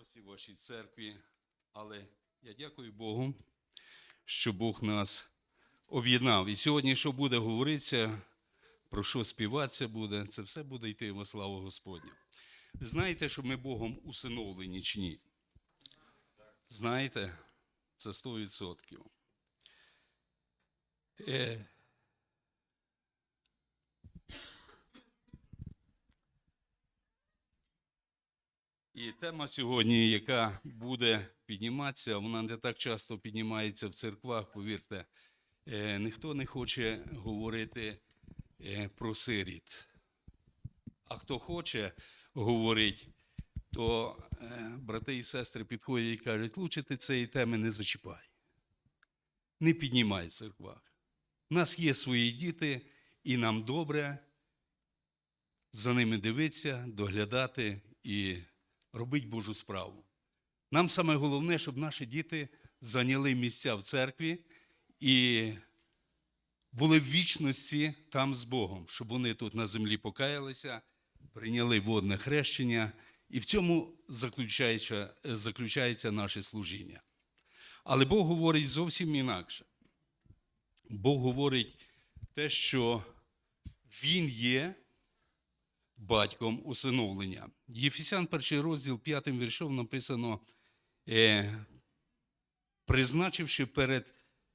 в вашій церкві, але я дякую Богу, що Бог нас об'єднав. І сьогодні, що буде говоритися, про що співатися буде, це все буде йти во славу Господню. Знаєте, що ми Богом усиновлені чи ні? Знаєте, це 100%. І тема сьогодні, яка буде підніматися, вона не так часто піднімається в церквах, повірте, Е, ніхто не хоче говорити е, про сиріт. А хто хоче говорити, то е, брати і сестри підходять і кажуть, лучше ти цієї теми не зачіпай. Не піднімай в церквах. У нас є свої діти, і нам добре за ними дивитися, доглядати і робити Божу справу. Нам саме головне, щоб наші діти зайняли місця в церкві і були в вічності там з Богом, щоб вони тут на землі покаялися, прийняли водне хрещення, і в цьому заключається, заключається наше служіння. Але Бог говорить зовсім інакше. Бог говорить те, що Він є батьком усиновлення. Єфесян, перший розділ, п'ятим віршом написано, е, призначивши перед,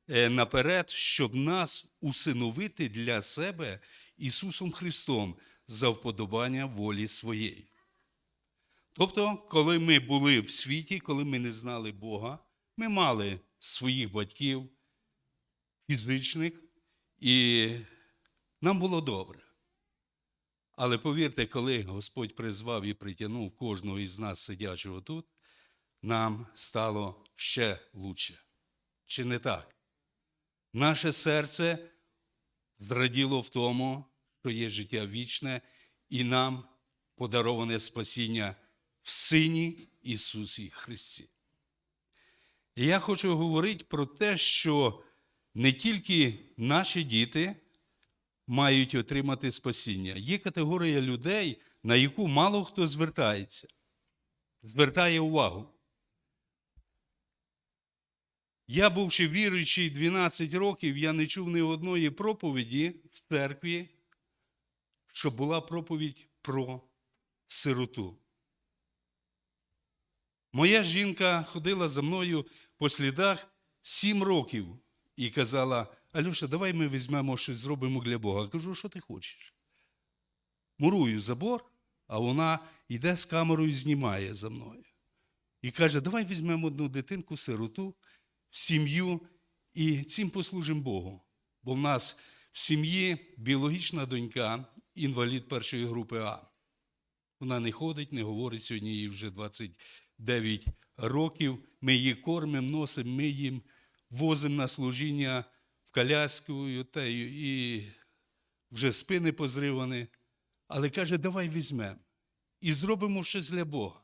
е, наперед, щоб нас усиновити для себе Ісусом Христом за вподобання волі своєї. Тобто, коли ми були в світі, коли ми не знали Бога, ми мали своїх батьків фізичних, і нам було добре. Але повірте, коли Господь призвав і притягнув кожного із нас, сидячого тут, нам стало ще лучше. Чи не так? Наше серце зраділо в тому, що є життя вічне, і нам подароване спасіння в Сині Ісусі Христі. І я хочу говорити про те, що не тільки наші діти мають отримати спасіння. Є категорія людей, на яку мало хто звертається, звертає увагу. Я, бувши віруючий 12 років, я не чув ні одної проповіді в церкві, щоб була проповідь про сироту. Моя жінка ходила за мною по слідах сім років і казала: Альоша, давай ми візьмемо щось зробимо для Бога. Я кажу, що ти хочеш? Мурую забор, а вона йде з камерою знімає за мною. І каже: давай візьмемо одну дитинку, сироту, в сім'ю і цим послужимо Богу. Бо в нас в сім'ї біологічна донька, інвалід першої групи А. Вона не ходить, не говорить сьогодні, їй вже 29 років. Ми її кормимо, носимо, ми їм возимо на служіння коляску, та й- і вже спини позривані. Але каже, давай візьмемо і зробимо щось для Бога.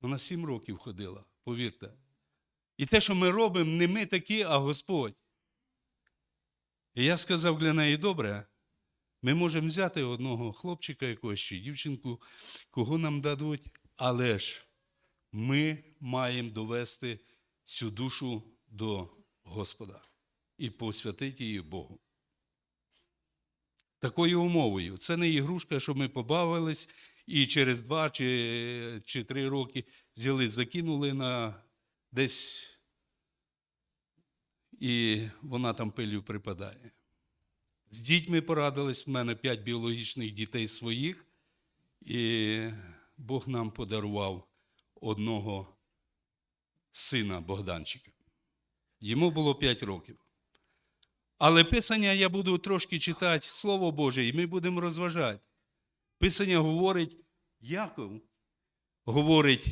Вона сім років ходила, повірте. І те, що ми робимо, не ми такі, а Господь. І я сказав для неї, добре, ми можемо взяти одного хлопчика якогось чи дівчинку, кого нам дадуть, але ж ми маємо довести цю душу до Господа і посвятити її Богу. Такою умовою. Це не ігрушка, що ми побавились і через два чи, чи три роки взяли, закинули на десь, і вона там пилю припадає. З дітьми порадились, в мене п'ять біологічних дітей своїх, і Бог нам подарував одного сина Богданчика. Йому було 5 років. Але Писання я буду трошки читати Слово Боже, і ми будемо розважати. Писання говорить, Яков говорить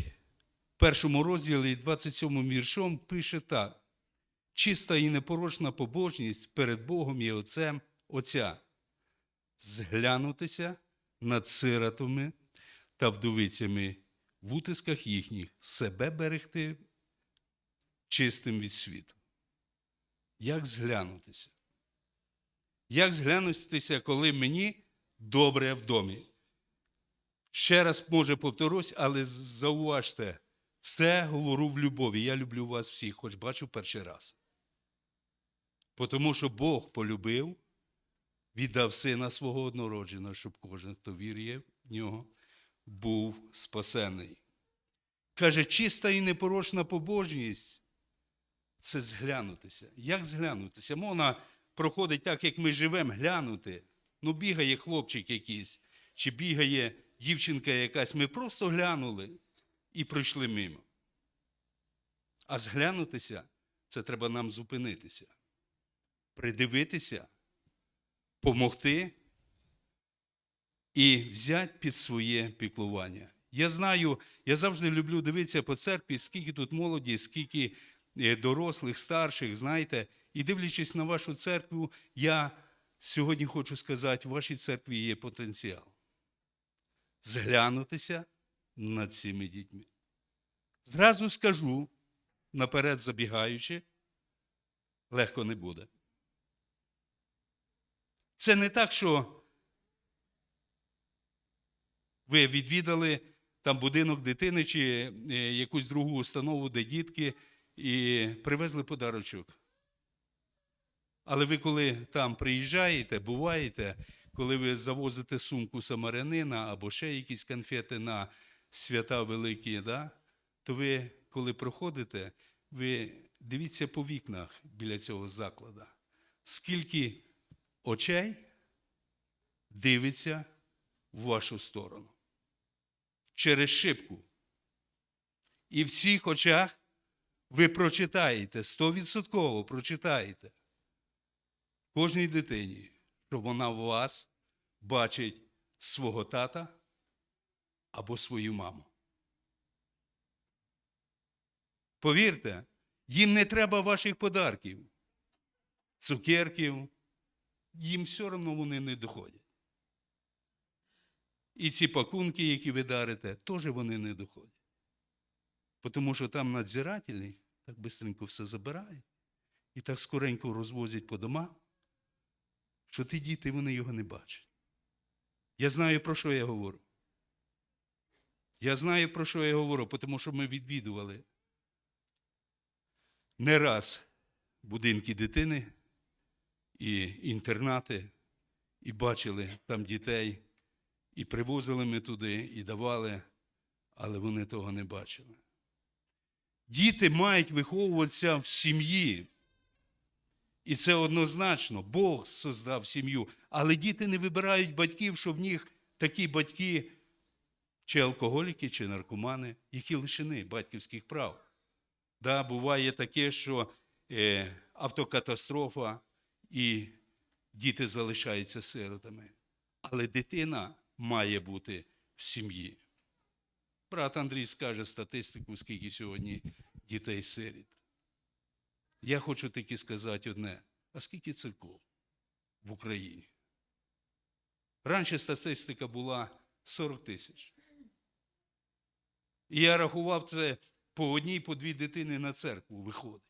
в першому розділі 27 віршом, пише так: чиста і непорочна побожність перед Богом і Отцем Отця, зглянутися над сиротами та вдовицями в утисках їхніх, себе берегти чистим від світу. Як зглянутися? Як зглянутися, коли мені добре в домі? Ще раз, може, повторюсь, але зауважте, Все говорю в любові. Я люблю вас всіх, хоч бачу перший раз. Тому що Бог полюбив, віддав сина свого однородженого, щоб кожен, хто вірує в нього, був спасений. Каже, чиста і непорочна побожність це зглянутися. Як зглянутися? Можна проходить так, як ми живемо, глянути. Ну, бігає хлопчик якийсь, чи бігає дівчинка якась. Ми просто глянули і пройшли мимо. А зглянутися це треба нам зупинитися, придивитися, помогти і взяти під своє піклування. Я знаю, я завжди люблю дивитися по церкві, скільки тут молоді, скільки дорослих, старших, знаєте, і дивлячись на вашу церкву, я сьогодні хочу сказати, в вашій церкві є потенціал. Зглянутися над цими дітьми. Зразу скажу, наперед забігаючи, легко не буде. Це не так, що ви відвідали там будинок дитини чи е, якусь другу установу, де дітки, і привезли подарочок. Але ви, коли там приїжджаєте, буваєте, коли ви завозите сумку самарянина або ще якісь конфети на свята великі, да, то ви, коли проходите, ви дивіться по вікнах біля цього закладу. Скільки очей дивиться в вашу сторону через шибку. І в цих очах ви прочитаєте, стовідсотково прочитаєте кожній дитині, що вона в вас бачить свого тата або свою маму. Повірте, їм не треба ваших подарків, цукерків, їм все одно вони не доходять. І ці пакунки, які ви дарите, теж вони не доходять. Тому що там надзирателі так швидко все забирають і так скоренько розвозять по домах, що ті діти вони його не бачать. Я знаю, про що я говорю. Я знаю, про що я говорю, тому що ми відвідували не раз будинки дитини і інтернати, і бачили там дітей. І привозили ми туди, і давали, але вони того не бачили. Діти мають виховуватися в сім'ї. І це однозначно, Бог создав сім'ю. Але діти не вибирають батьків, що в них такі батьки, чи алкоголіки, чи наркомани, які лишені батьківських прав. Да, Буває таке, що е, автокатастрофа і діти залишаються сиротами. Але дитина має бути в сім'ї. Брат Андрій скаже статистику, скільки сьогодні дітей сиріт. Я хочу таки сказати одне: а скільки церков в Україні? Раніше статистика була 40 тисяч. І я рахував це по одній, по дві дитини на церкву виходить.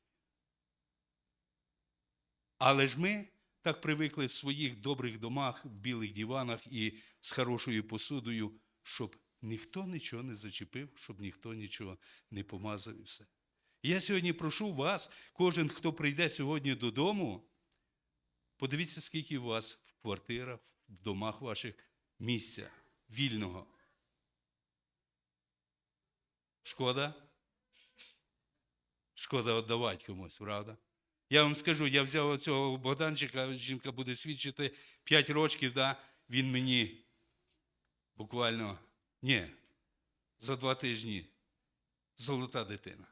Але ж ми так привикли в своїх добрих домах, в білих диванах і з хорошою посудою, щоб ніхто нічого не зачепив, щоб ніхто нічого не помазав і все. Я сьогодні прошу вас, кожен, хто прийде сьогодні додому, подивіться, скільки у вас в квартирах, в домах ваших місця вільного. Шкода? Шкода віддавати комусь, правда? Я вам скажу, я взяв цього Богданчика, жінка буде свідчити 5 років, да, він мені буквально, ні, за два тижні золота дитина.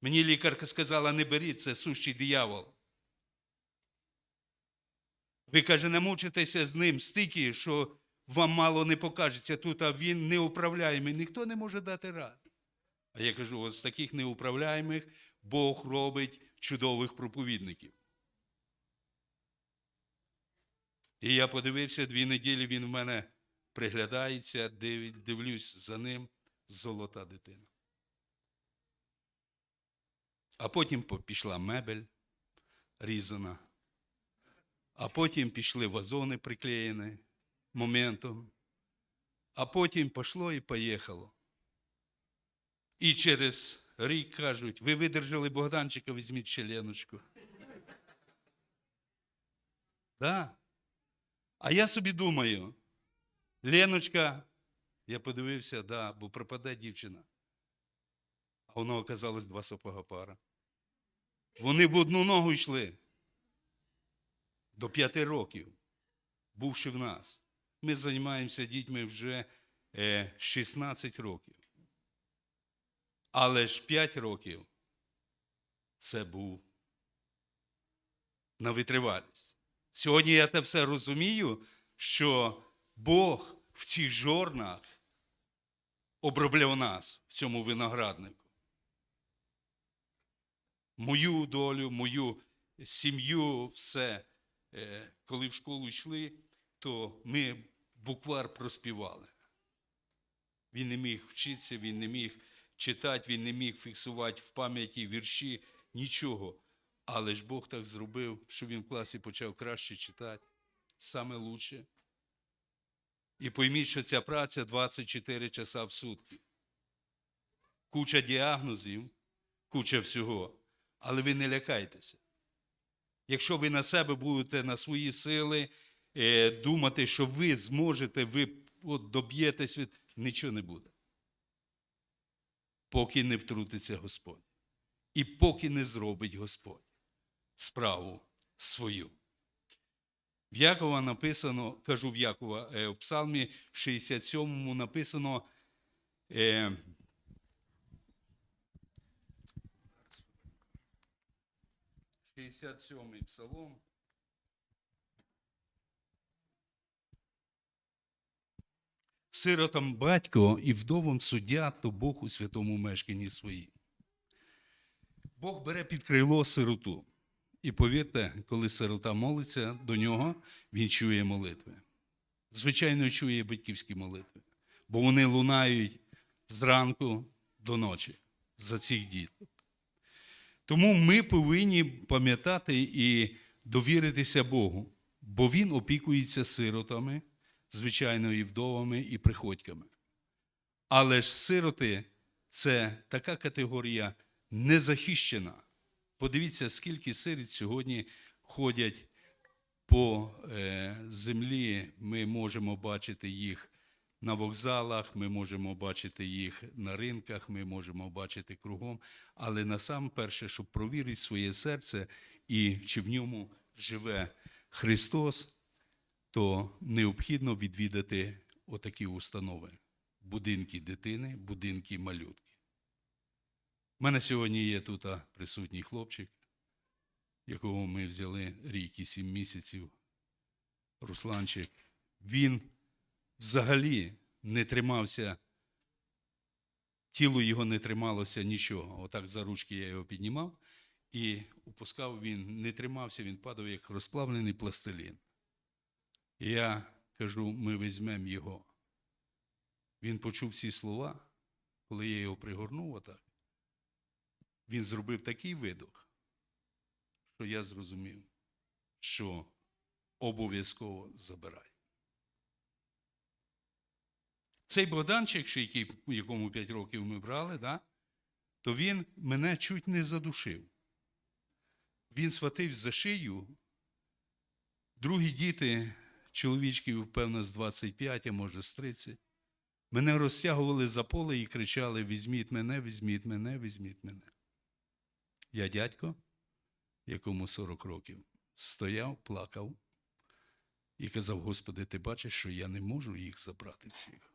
Мені лікарка сказала, не беріть, це сущий диявол. Ви, каже, не мучитеся з ним стільки, що вам мало не покажеться тут, а він неуправляємий. Ніхто не може дати ради. А я кажу, ось таких неуправляємих Бог робить чудових проповідників. І я подивився дві неділі, він в мене приглядається, див, дивлюсь за ним золота дитина. А потім пішла мебель різана, а потім пішли вазони приклеєні моментом, а потім пішло і поїхало. І через рік кажуть, ви видержали Богданчика, візьміть ще Леночку. Да. А я собі думаю, Леночка, я подивився, да, бо пропаде дівчина. А воно оказалось два сапога пара. Вони в одну ногу йшли до п'яти років, бувши в нас. Ми займаємося дітьми вже е, 16 років. Але ж 5 років це був на витривалість. Сьогодні я те все розумію, що Бог в цих жорнах обробляв нас в цьому винограднику. Мою долю, мою сім'ю, все. Е, Коли в школу йшли, то ми буквар проспівали. Він не міг вчитися, він не міг читати, він не міг фіксувати в пам'яті вірші, нічого. Але ж Бог так зробив, що він в класі почав краще читати, саме лучше. І пойміть, що ця праця 24 часа в сутки. Куча діагнозів, куча всього. Але ви не лякайтеся. Якщо ви на себе будете на свої сили е, думати, що ви зможете, ви от, доб'єтесь від нічого не буде. Поки не втрутиться Господь. І поки не зробить Господь справу свою. В Якова написано, кажу в Якова, е, в Псалмі 67 написано. Е, Шістдесят сьомий псалом. Сиротам батько і вдовам суддя, то Бог у святому мешканні своїм. Бог бере під крило сироту. І повірте, коли сирота молиться до нього, він чує молитви. Звичайно, чує батьківські молитви, бо вони лунають зранку до ночі за цих діток. Тому ми повинні пам'ятати і довіритися Богу, бо Він опікується сиротами, звичайно, і вдовами, і приходьками. Але ж сироти це така категорія незахищена. Подивіться, скільки сиріт сьогодні ходять по е, землі. Ми можемо бачити їх на вокзалах, ми можемо бачити їх на ринках, ми можемо бачити кругом. Але насамперше, щоб провірити своє серце і чи в ньому живе Христос, то необхідно відвідати отакі установи: будинки дитини, будинки малютки. У мене сьогодні є тут присутній хлопчик, якого ми взяли рік і сім місяців, Русланчик. Він взагалі не тримався, тіло його не трималося нічого. Отак за ручки я його піднімав і опускав він, не тримався, він падав як розплавлений пластилін. І я кажу, ми візьмемо його. Він почув ці слова, коли я його пригорнув отак він зробив такий видох, що я зрозумів, що обов'язково забирай. Цей Богданчик, який, якому 5 років ми брали, да, то він мене чуть не задушив. Він схватив за шию. Другі діти, чоловічків, певно, з 25, а може з 30, мене розтягували за поле і кричали: Візьміть мене, візьміть мене, візьміть мене. Я дядько, якому 40 років, стояв, плакав і казав: Господи, ти бачиш, що я не можу їх забрати всіх.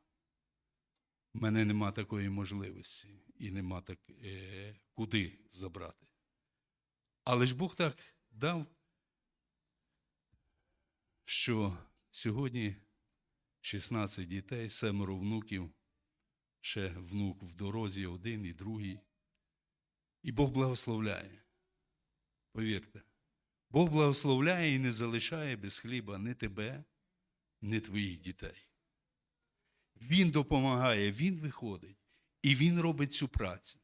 У мене нема такої можливості і нема так, е, куди забрати. Але ж Бог так дав, що сьогодні 16 дітей, семеро внуків, ще внук в дорозі один і другий. І Бог благословляє. Повірте, Бог благословляє і не залишає без хліба ні тебе, ні твоїх дітей. Він допомагає, Він виходить і Він робить цю працю.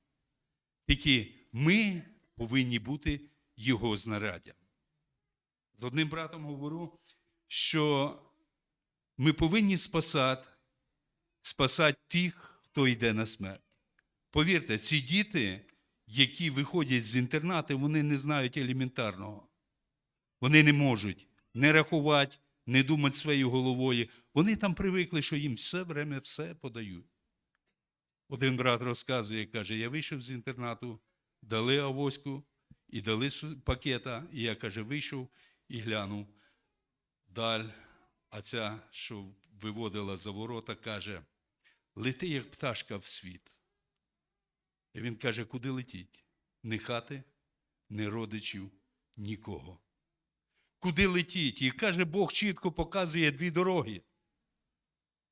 Тільки ми повинні бути Його знаряддям. З одним братом говорю, що ми повинні спасати, спасати тих, хто йде на смерть. Повірте, ці діти, які виходять з інтернату, вони не знають елементарного. Вони не можуть не рахувати, не думати своєю головою. Вони там привикли, що їм все время все подають. Один брат розказує, каже, я вийшов з інтернату, дали авоську і дали пакета, і я, каже, вийшов і глянув. Даль, а ця, що виводила за ворота, каже, лети, як пташка в світ. І він каже, куди летіть? Ні хати, ні родичів, нікого. Куди летіть? І каже, Бог чітко показує дві дороги.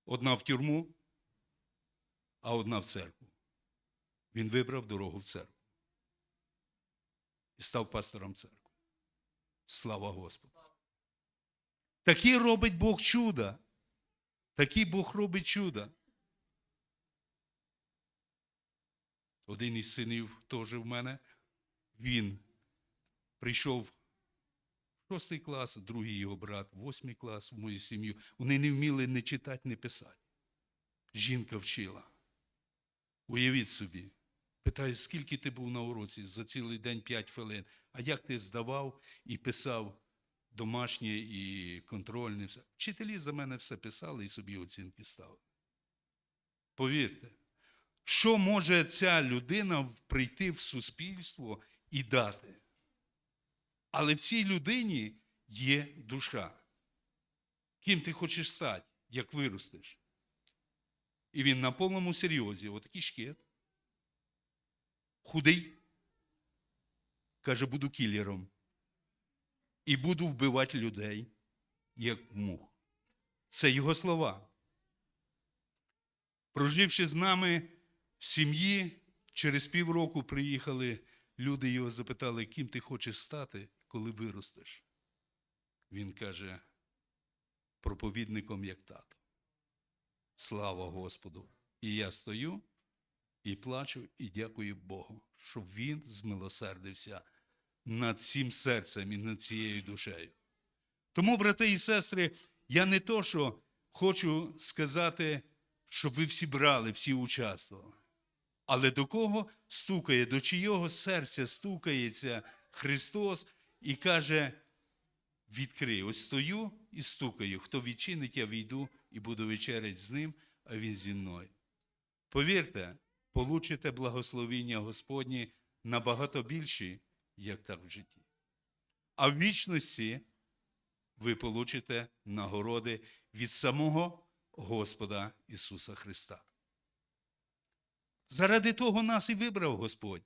Одна в тюрму, а одна в церкву. Він вибрав дорогу в церкву. І став пастором церкви. Слава Господу. Такі робить Бог чуда. Такий Бог робить чуда. Один із синів теж в мене. Він прийшов в шостий клас, другий його брат, восьмий клас в мою сім'ю. Вони не вміли не читати, не писати. Жінка вчила. Уявіть собі. Питаю, скільки ти був на уроці? За цілий день 5 хвилин. А як ти здавав і писав домашнє і контрольне? Все. Вчителі за мене все писали і собі оцінки ставили. Повірте, що може ця людина прийти в суспільство і дати? Але в цій людині є душа. Ким ти хочеш стати, як виростеш? І він на повному серйозі, отакий шкет, худий, каже, буду кілером. І буду вбивати людей, як мух. Це його слова. Проживши з нами в сім'ї, через півроку приїхали люди його запитали, ким ти хочеш стати, коли виростеш. Він каже, проповідником як тато. Слава Господу! І я стою і плачу, і дякую Богу, що Він змилосердився над цим серцем і над цією душею. Тому, брати і сестри, я не то, що хочу сказати, щоб ви всі брали, всі участвували. Але до кого стукає, до чийого серця стукається Христос і каже: відкрий, ось стою і стукаю. Хто відчинить, я війду і буду вечерять з ним, а він зі мною. Повірте, получите благословіння Господнє набагато більші, як так в житті. А в вічності ви получите нагороди від самого Господа Ісуса Христа. Заради того нас і вибрав Господь.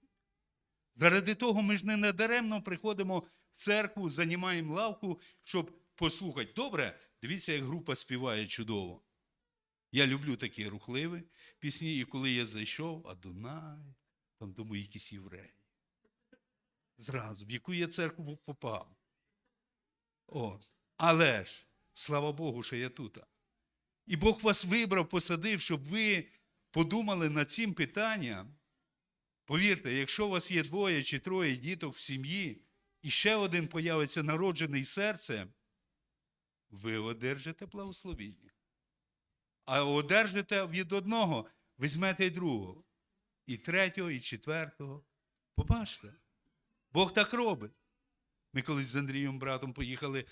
Заради того ми ж не надаремно приходимо в церкву, займаємо лавку, щоб послухати. Добре, дивіться, як група співає чудово. Я люблю такі рухливі пісні, і коли я зайшов, а Дунай, там думаю, якісь євреї. Зразу, в яку я церкву попав. О, але ж, слава Богу, що я тут. І Бог вас вибрав, посадив, щоб ви подумали над цим питанням. Повірте, якщо у вас є двоє чи троє діток в сім'ї, і ще один появиться народжений серцем, ви одержите благословіння. А одержите від одного, візьмете й другого, і третього, і четвертого. Побачите, Бог так робить. Ми колись з Андрієм братом поїхали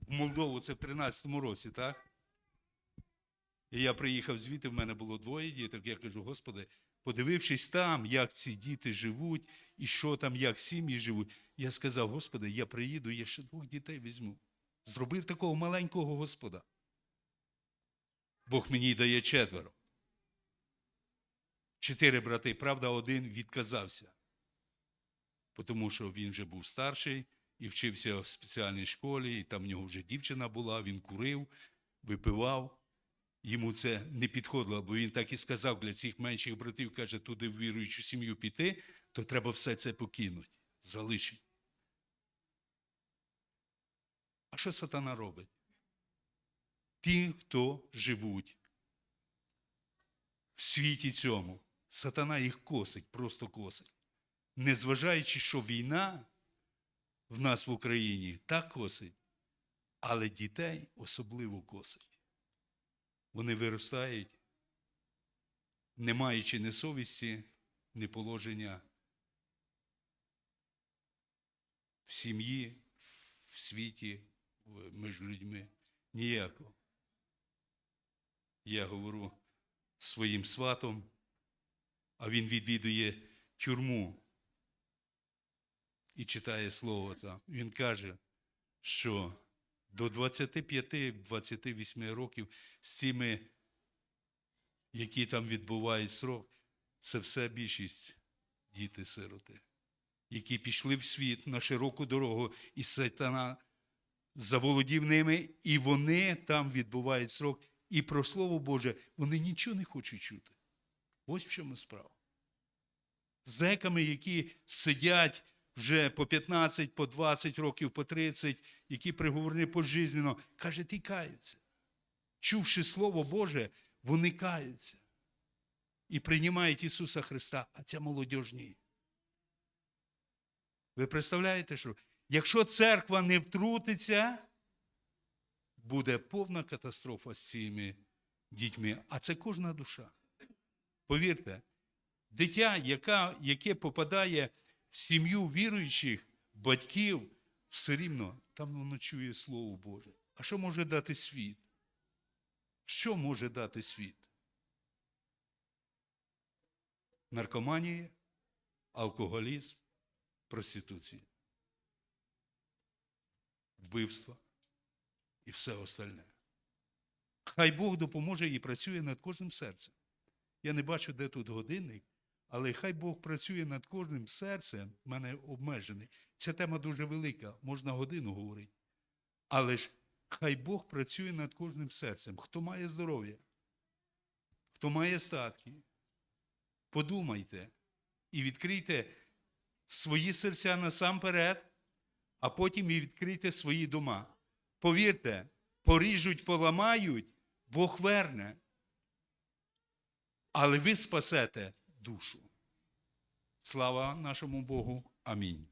в Молдову, це в 13-му році, так? І я приїхав звідти, в мене було двоє діток. Я кажу, Господи, подивившись там, як ці діти живуть, і що там, як сім'ї живуть, я сказав, Господи, я приїду, я ще двох дітей візьму. Зробив такого маленького Господа. Бог мені дає четверо. Чотири брати, правда, один відказався, тому що він вже був старший і вчився в спеціальній школі, і там в нього вже дівчина була, він курив, випивав. Йому це не підходило, бо він так і сказав для цих менших братів, каже, туди в віруючу сім'ю піти, то треба все це покинути, залишити. А що сатана робить? Ті, хто живуть в світі цьому, сатана їх косить, просто косить. Незважаючи, що війна в нас в Україні так косить, але дітей особливо косить. Вони виростають, не маючи ні совісті, ні положення в сім'ї, в світі, між людьми. Ніякого. Я говорю своїм сватом, а він відвідує тюрму і читає слово там. Він каже, що до 25-28 років з цими, які там відбувають срок, це все більшість діти-сироти, які пішли в світ на широку дорогу, і сатана заволодів ними, і вони там відбувають срок. І про Слово Боже вони нічого не хочуть чути. Ось в чому справа. Зеками, які сидять вже по 15, по 20 років, по 30, які приговорені пожизненно, каже, ти каються. Чувши Слово Боже, вони каються і приймають Ісуса Христа, а ця молодь ні. Ви представляєте, що якщо церква не втрутиться, буде повна катастрофа з цими дітьми, а це кожна душа. Повірте, дитя, яка, яке попадає в сім'ю віруючих батьків, все рівно там воно чує Слово Боже. А що може дати світ? Що може дати світ? Наркоманія, алкоголізм, проституція, вбивство і все остальне. Хай Бог допоможе і працює над кожним серцем. Я не бачу, де тут годинник, але хай Бог працює над кожним серцем, в мене обмежений. Ця тема дуже велика, можна годину говорити. Але ж хай Бог працює над кожним серцем. Хто має здоров'я, хто має статки, подумайте і відкрийте свої серця насамперед, а потім і відкрийте свої дома. Повірте, поріжуть, поламають, Бог верне. Але ви спасете душу. Слава нашому Богу. Амінь.